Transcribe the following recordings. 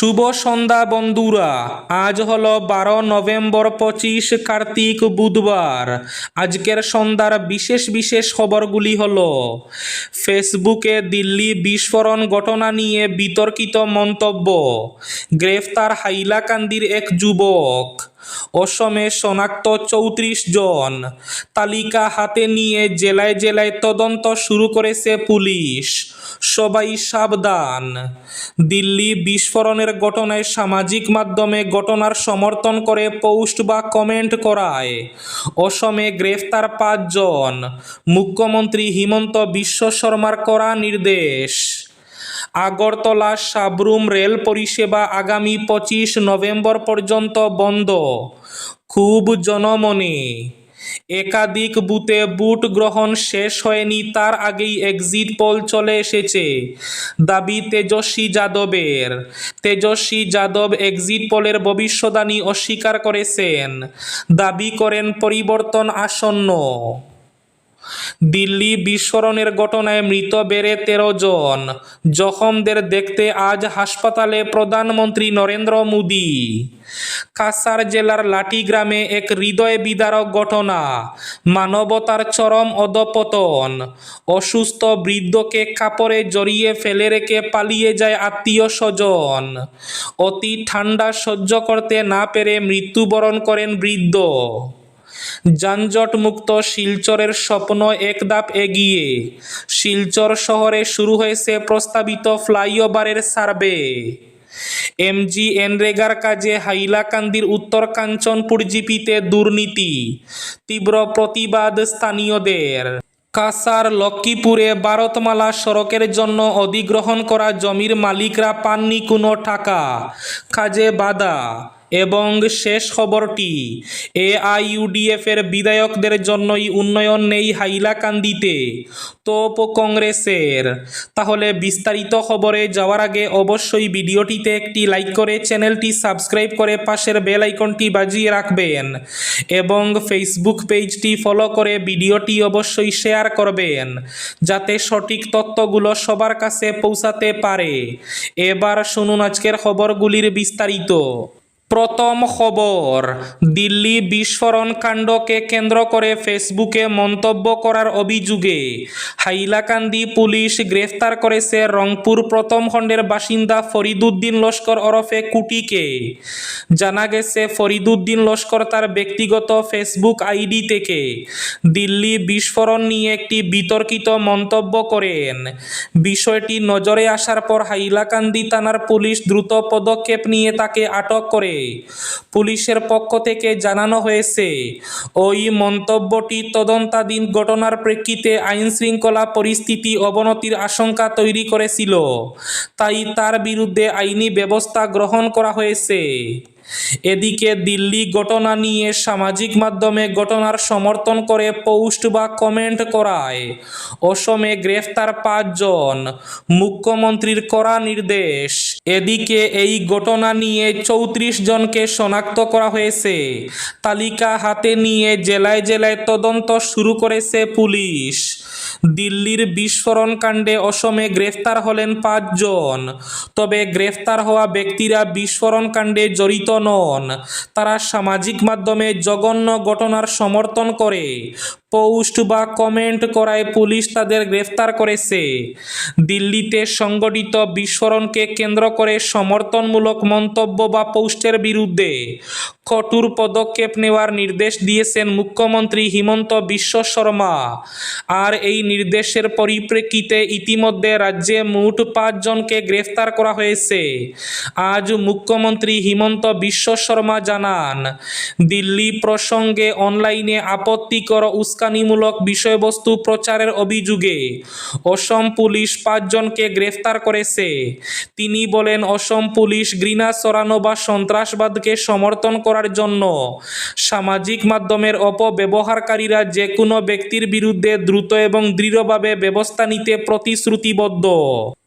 শুভ সন্ধ্যা, বন্ধুরা। আজ হল বারো নভেম্বর পঁচিশ কার্তিক বুধবার। আজকের সন্ধ্যার বিশেষ বিশেষ খবরগুলি হল, ফেসবুকে দিল্লি বিস্ফোরণ ঘটনা নিয়ে বিতর্কিত মন্তব্য, গ্রেফতার হাইলাকান্দির এক যুবক। অসমে শনাক্ত চৌত্রিশ জন। তালিকা হাতে নিয়ে জেলায় জেলায় তদন্ত শুরু করেছে পুলিশ। সবাই সাবধান। দিল্লি বিস্ফোরণের ঘটনায় সামাজিক মাধ্যমে ঘটনার সমর্থন করে পোস্ট বা কমেন্ট করায়। অসমে গ্রেফতার পাঁচজন। মুখ্যমন্ত্রী হিমন্ত বিশ্ব শর্মার করা নির্দেশ। আগরতলা সাবরুম রেল পরিষেবা আগামী পঁচিশ নভেম্বর পর্যন্ত বন্ধ। খুব জনমনে। একাধিক বুথে বুট গ্রহণ শেষ হয়নি, তার আগেই এক্সিট পোল চলে এসেছে। দাবি তেজস্বী যাদবের। তেজস্বী যাদব এক্সিট পোলের ভবিষ্যদ্বাণী অস্বীকার করেছেন। দাবি করেন পরিবর্তন আসন্ন। দিল্লি বিস্ফোরণের ঘটনায় মৃত বেড়ে তেরো জন। জখমদের দেখতে আজ হাসপাতালে প্রধানমন্ত্রী নরেন্দ্র মোদী। কাসার জেলার লাঠি গ্রামে এক হৃদয় বিদারক ঘটনা। মানবতার চরম অধপতন। অসুস্থ বৃদ্ধকে কাপড়ে জড়িয়ে ফেলে রেখে পালিয়ে যায় আত্মীয় স্বজন। অতি ঠান্ডা সহ্য করতে না পেরে মৃত্যুবরণ করেন বৃদ্ধ। যানজটমুক্ত শিলচরের স্বপ্ন এক ধাপ এগিয়ে। শিলচর শহরে শুরু হয়েছে প্রস্তাবিত ফ্লাইওভারের সার্ভে। এমজি এনরেগার কাজে হাইলাকান্দির উত্তর কাঞ্চনপুর জিপিতে দুর্নীতি, তীব্র প্রতিবাদ স্থানীয়দের। কাসার লক্ষ্মীপুরে ভারতমালা সড়কের জন্য অধিগ্রহণ করা জমির মালিকরা পাননি কোনো টাকা, কাজে বাধা। এবং শেষ খবরটি, এআইইউডিএফ এর বিধায়কদের জন্যই উন্নয়ন নেই হাইলাকান্দিতে। তোপ কংগ্রেসের। তাহলে বিস্তারিত খবরে যাওয়ার আগে অবশ্যই ভিডিওটিতে একটি লাইক করে চ্যানেলটি সাবস্ক্রাইব করে পাশের বেল আইকনটি বাজিয়ে রাখবেন এবং ফেসবুক পেজটি ফলো করে ভিডিওটি অবশ্যই শেয়ার করবেন যাতে সঠিক তথ্যগুলো সবার কাছে পৌঁছাতে পারে। এবার শুনুন আজকের খবরগুলির বিস্তারিত। প্রথম খবর, দিল্লি বিস্ফোরণ কাণ্ডকে কেন্দ্র করে ফেসবুকে মন্তব্য করার অভিযোগে হাইলাকান্দি পুলিশ গ্রেফতার করেছে রংপুর প্রথম খণ্ডের বাসিন্দা ফরিদুদ্দিন লস্কর ওরফে কুটিকে। জানা গেছে, ফরিদুদ্দিন লস্কর তার ব্যক্তিগত ফেসবুক আইডি থেকে দিল্লি বিস্ফোরণ নিয়ে একটি বিতর্কিত মন্তব্য করেন। বিষয়টি নজরে আসার পর হাইলাকান্দি থানার পুলিশ দ্রুত পদক্ষেপ নিয়ে তাকে আটক করে পুলিশের পক্ষ থেকে জানানো হয়েছে, ওই মন্তব্যটি তদন্তাধীন ঘটনার প্রেক্ষিতে আইন শৃঙ্খলা পরিস্থিতি অবনতির আশঙ্কা তৈরি করেছিল, তাই তার বিরুদ্ধে আইনি ব্যবস্থা গ্রহণ করা হয়েছে। এদিকে দিল্লি ঘটনা নিয়ে সামাজিক মাধ্যমে ঘটনার সমর্থন করে পোস্ট বা কমেন্ট করায়, অসমে গ্রেফতার পাঁচজন, মুখ্যমন্ত্রীর করা নির্দেশ। এদিকে এই ঘটনা নিয়ে চৌত্রিশ জনকে শনাক্ত করা হয়েছে। তালিকা হাতে নিয়ে জেলায় জেলায় তদন্ত শুরু করেছে পুলিশ। দিল্লির বিস্ফোরণ কাণ্ডে অসমে গ্রেফতার হলেন পাঁচজন। তবে গ্রেফতার হওয়া ব্যক্তিরা বিস্ফোরণ কাণ্ডে জড়িত নন। তারা সামাজিক মাধ্যমে জঘন্য ঘটনার সমর্থন করে। পোস্ট বা কমেন্ট করায় পুলিশ তাদের গ্রেফতার করেছে। দিল্লিতে সংগঠিত বিস্ফোরণকে কেন্দ্র করে সমর্থনমূলক মন্তব্য বা পোস্টের বিরুদ্ধে কঠোর পদক্ষেপ নেওয়ার নির্দেশ দিয়েছেন মুখ্যমন্ত্রী হিমন্ত বিশ্ব শর্মা। আর এই নির্দেশের পরিপ্রেক্ষিতে ইতিমধ্যে রাজ্যে মোট পাঁচজনকে গ্রেফতার করা হয়েছে। আজ মুখ্যমন্ত্রী হিমন্ত বিশ্ব শর্মা জানান, দিল্লি প্রসঙ্গে অনলাইনে আপত্তিকর উস্কানিমূলক বিষয়বস্তু প্রচারের অভিযোগে অসম পুলিশ পাঁচজনকে গ্রেফতার করেছে। তিনি বলেন, অসম পুলিশ ঘৃণা সরানো বা সন্ত্রাসবাদকে সমর্থন করার জন্য। সামাজিক মাধ্যমের অপব্যবহারকারীরা যে কোনো ব্যক্তির বিরুদ্ধে দ্রুত এবং দৃঢ়ভাবে ব্যবস্থা নিতে প্রতিশ্রুতিবদ্ধ।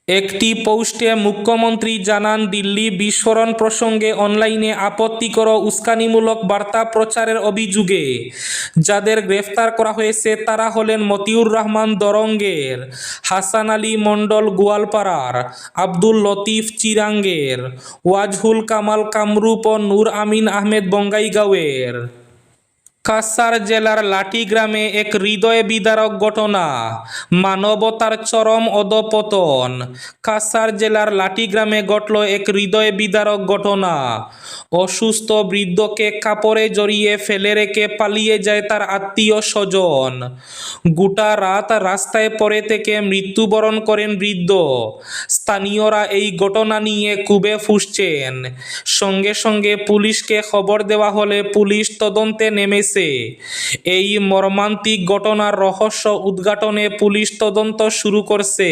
একটি পোস্টে মুখ্যমন্ত্রী জানান, দিল্লি বিস্ফোরণ প্রসঙ্গে অনলাইনে আপত্তিকর উস্কানিমূলক বার্তা প্রচারের অভিযোগে। যাদের গ্রেফতার করা হয়েছে, তারা হলেন মতিউর রহমান দরঙ্গের, হাসান আলী মণ্ডল গোয়ালপাড়ার, আব্দুল লতিফ চিরাঙ্গের, ওয়াজহুল কামাল কামরূপ ও নূর আমিন আহমেদ বঙ্গাইগাঁওয়ের। কাসার জেলার লাঠি গ্রামে এক হৃদয় বিদারক ঘটনা, মানবতার চরম অধপতন। কাসার জেলার লাঠি গ্রামে ঘটল এক হৃদয় বিদারক ঘটনা। অসুস্থ বৃদ্ধকে কাপড়ে জড়িয়ে ফেলে রেখে পালিয়ে যায় তার আত্মীয় স্বজন। গোটা রাত রাস্তায় পরে থেকে মৃত্যুবরণ করেন বৃদ্ধ। স্থানীয়রা এই ঘটনা নিয়ে কুবে ফুসছেন। সঙ্গে সঙ্গে পুলিশকে খবর দেওয়া হলে পুলিশ তদন্তে নেমেছে। এই মর্মান্তিক ঘটনার রহস্য উদ্ঘাটনে পুলিশ তদন্ত শুরু করছে।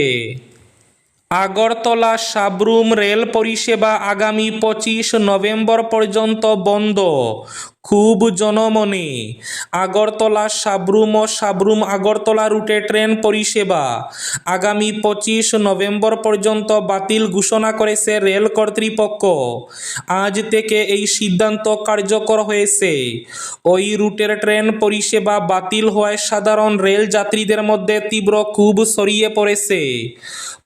আগরতলা সাবরুম রেল পরিষেবা আগামী পঁচিশ নভেম্বর পর্যন্ত বন্ধ। খুব জনমনে। আগরতলা সাবরুম ও সাবরুম আগরতলা রুটে ট্রেন পরিষেবা। আগামী পঁচিশ নভেম্বর পর্যন্ত বাতিল ঘোষণা করেছে রেল কর্তৃপক্ষ। আজ থেকে এই সিদ্ধান্ত কার্যকর হয়েছে। ওই রুটের ট্রেন পরিষেবা বাতিল হওয়ায় সাধারণ রেল যাত্রীদের মধ্যে তীব্র ক্ষোভ ছড়িয়ে পড়েছে।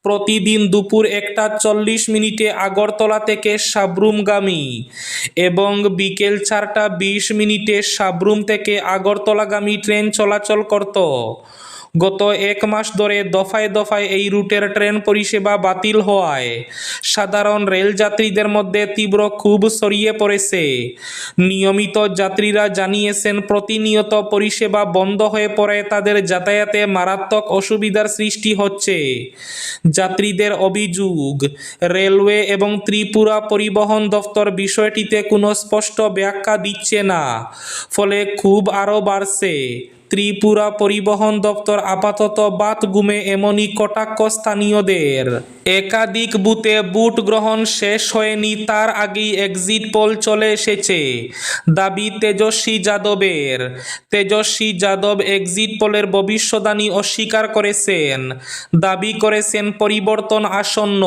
প্রতিদিন দুপুর একটা চল্লিশ মিনিটে আগরতলা থেকে সাবরুমগামী এবং বিকেল চারটা বিশ মিনিটে সাবরুম থেকে আগরতলাগামী ট্রেন চলাচল করত। গত এক মাস ধরে দফায় দফায় এই রুটের ট্রেন পরিষেবা বাতিল হওয়ায় সাধারণ রেল যাত্রীদের মধ্যে তীব্র ক্ষোভ ছড়িয়ে পড়েছে। নিয়মিত যাত্রীরা জানিয়েছেন, প্রতিনিয়ত পরিষেবা বন্ধ হয়ে পড়ে তাদের যাতায়াতে মারাত্মক অসুবিধার সৃষ্টি হচ্ছে। যাত্রীদের অভিযোগ, রেলওয়ে এবং ত্রিপুরা পরিবহন দফতর বিষয়টিতে কোনো স্পষ্ট ব্যাখ্যা দিচ্ছে না, ফলে খুব আরও বাড়ছে। ত্রিপুরা পরিবহন দপ্তর আপাতত বাত গুমে এমনই কটাক্ষ স্থানীয়দের। একাধিক বুথে বুট গ্রহণ শেষ হয়নি, তার আগেই এক্সিট পোল চলে এসেছে। দাবি তেজস্বী যাদবের। তেজস্বী যাদব এক্সিট পোলের ভবিষ্যদ্বাণী অস্বীকার করেছেন। দাবি করেছেন পরিবর্তন আসন্ন।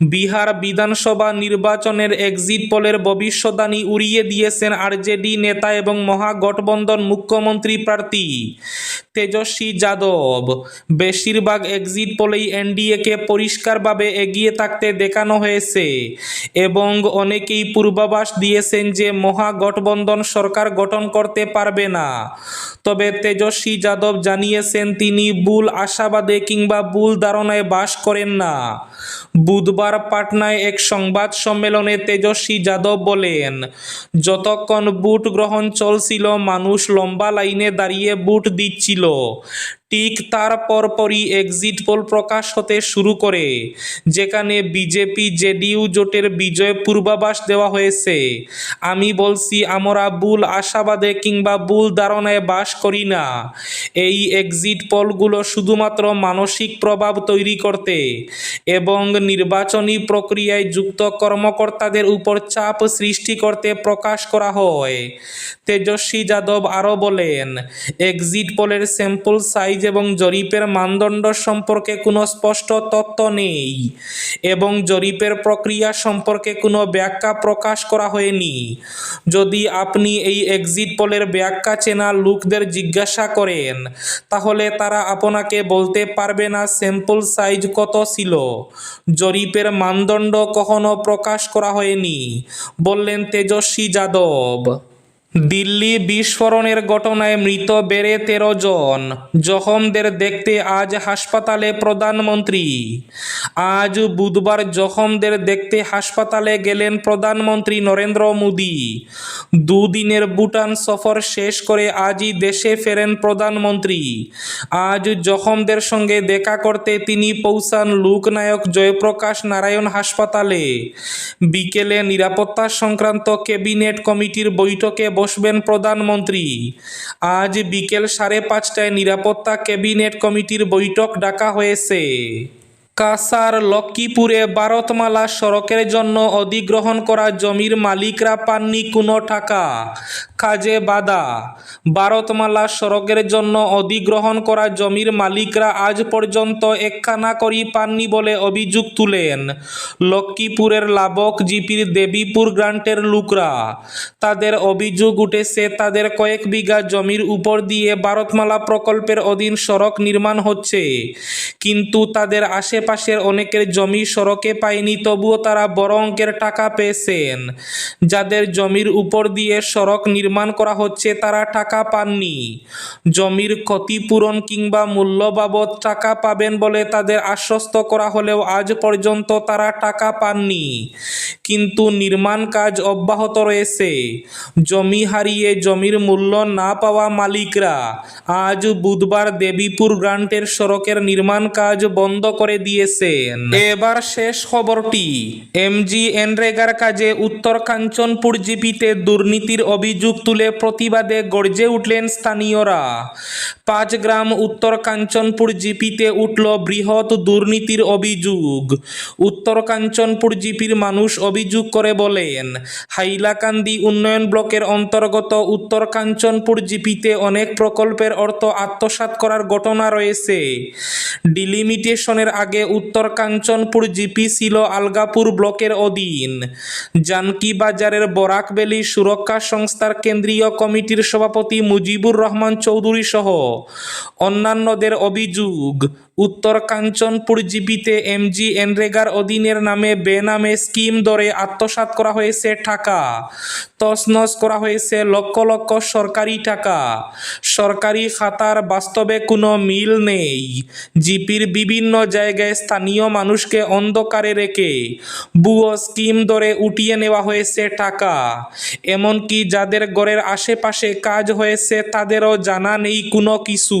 বিহার বিধানসভা নির্বাচনের এক্সিট পোলের ভবিষ্যদ্বাণী উড়িয়ে দিয়েছেন আরজেডি নেতা এবং মহাগঠবন্ধন মুখ্যমন্ত্রী প্রার্থী তেজস্বী যাদব, বেশিরভাগ এক্সিট পোলেই এনডিএকে পরিষ্কারভাবে এগিয়ে থাকতে দেখানো হয়েছে এবং অনেকেই পূর্বাভাস দিয়েছেন যে মহাগঠবন্ধন সরকার গঠন করতে পারবে না। তবে তেজস্বী যাদব জানিয়েছেন তিনি ভুল আশাবাদে কিংবা ভুল ধারণায় বাস করেন না। বুধবার পাটনায় এক সংবাদ সম্মেলনে তেজস্বী যাদব বলেন, যতক্ষণ বুট গ্রহণ চলছিল, মানুষ লম্বা লাইনে দাঁড়িয়ে বুট দিচ্ছিল। ঠিক তার পরপরই এক্সিট পোল প্রকাশ হতে শুরু করে, যেখানে বিজেপি জেডিইউ জোটের বিজয় পূর্বাভাস দেওয়া হয়েছে। আমি বলছি, আমরা ভুল আশাবাদে কিংবা ভুল ধারণায় বাস করি না। এই এক্সিট পোলগুলো শুধুমাত্র মানসিক প্রভাব তৈরি করতে এবং নির্বাচনী প্রক্রিয়ায় যুক্ত কর্মকর্তাদের উপর চাপ সৃষ্টি করতে প্রকাশ করা হয়। তেজস্বী যাদব আরও বলেন এক্সিট পোলের স্যাম্পল সাইজ এবং জরিপের মানদণ্ড সম্পর্কে কোনো স্পষ্ট তথ্য নেই এবং জরিপের প্রক্রিয়া সম্পর্কে কোনো ব্যাখ্যা প্রকাশ করা হয়নি। যদি আপনি এই এক্সিট পোলের ব্যাখ্যা চেনা লোকদের জিজ্ঞাসা করেন, তাহলে তারা আপনাকে বলতে পারবে না স্যাম্পল সাইজ কত ছিল, জরিপের মানদণ্ড কখনো প্রকাশ করা হয়নি, বললেন তেজস্বী যাদব। দিল্লি বিস্ফোরণের ঘটনায় মৃত বেড়ে তেরো জন। জখমদের দেখতে আজ হাসপাতালে প্রধানমন্ত্রী। আজ বুধবার জখমদের দেখতে হাসপাতালে গেলেন প্রধানমন্ত্রী নরেন্দ্র মোদী। দুদিনের ভুটান সফর শেষ করে আজই দেশে ফেরেন প্রধানমন্ত্রী। আজ জখমদের সঙ্গে দেখা করতে তিনি পৌঁছান লোকনায়ক জয়প্রকাশ নারায়ণ হাসপাতালে। বিকেলে নিরাপত্তা সংক্রান্ত ক্যাবিনেট কমিটির বৈঠকে বসবেন প্রধানমন্ত্রী। আজ বিকেল সাড়ে পাঁচটায় নিরাপত্তা ক্যাবিনেট কমিটির বৈঠক ডাকা হয়েছে। কাসার, লক্ষ্মীপুরে ভারতমালা সড়কের জন্য অধিগ্রহণ করা জমির মালিকরা পাননি কোনো টাকা। কাজে বাধা। ভারতমালা সড়কের জন্য অধিগ্রহণ করা জমির মালিকরা আজ পর্যন্ত একখানা করি পাননি বলে অভিযোগ তুলেন লক্ষ্মীপুরের লাবক জিপির দেবীপুর গ্রান্টের লোকরা। তাদের অভিযোগ উঠেছে, তাদের কয়েক বিঘা জমির উপর দিয়ে ভারতমালা প্রকল্পের অধীন সড়ক নির্মাণ হচ্ছে। কিন্তু তাদের আশেপাশের অনেকের জমি সড়কে পায়নি, তবুও তারা বড় অঙ্কের টাকা পেয়েছেন। যাদের জমির উপর দিয়ে সড়ক নির্মাণ করা হচ্ছে, তারা টাকা পাননি। জমির ক্ষতিপূরণ কিংবা মূল্য বাবদ টাকা পাবেন বলে তাদের আশ্বস্ত করা হলেও আজ পর্যন্ত তারা টাকা পাননি। কিন্তু নির্মাণ কাজ অব্যাহত রয়েছে। জমি হারিয়ে জমির মূল্য না পাওয়া মালিকরা আজ বুধবার দেবীপুর গ্রান্টের সড়কের নির্মাণ কাজ বন্ধ করে দিয়েছেন এবার শেষ খবরটি। এমজি এনরেগার কাজে উত্তর কাঞ্চনপুর জিপিতে দুর্নীতির অভিযোগ তুলে প্রতিবাদে গর্জে উঠলেন স্থানীয়রা। পাঁচ গ্রাম উত্তর কাঞ্চনপুর জিপিতে উঠল বৃহৎ দুর্নীতির অভিযোগ। উত্তর কাঞ্চনপুর জিপির মানুষ অভিযোগ করে বলেন, হাইলাকান্দি উন্নয়ন ব্লকের অন্তর্গত উত্তর কাঞ্চনপুর জিপিতে অনেক প্রকল্পের অর্থ আত্মসাৎ করার ঘটনা রয়েছে। ডিলিমিটেশনের আগে উত্তর কাঞ্চনপুর জিপি ছিল আলগাপুর ব্লকের অধীন। জানকি বাজারের বরাকবেলি সুরক্ষা সংস্থার কেন্দ্রীয় কমিটির সভাপতি মুজিবুর রহমান চৌধুরী সহ অন্যান্যদের অভিযোগ উত্তর জিপিতে এমজি এনরেগার অধীনের নামে বেনামে স্কিম ধরে আত্মসাৎ করা হয়েছে টাকা। তছনছ করা হয়েছে লক্ষ লক্ষ সরকারি টাকা। সরকারি খাতার বাস্তবে কোনো মিল নেই। জিপির বিভিন্ন জায়গায় স্থানীয় মানুষকে অন্ধকারে রেখে বুয়ো স্কিম ধরে উঠিয়ে নেওয়া হয়েছে টাকা। এমনকি যাদের ঘরের আশেপাশে কাজ হয়েছে তাদেরও জানা নেই কোনো কিছু।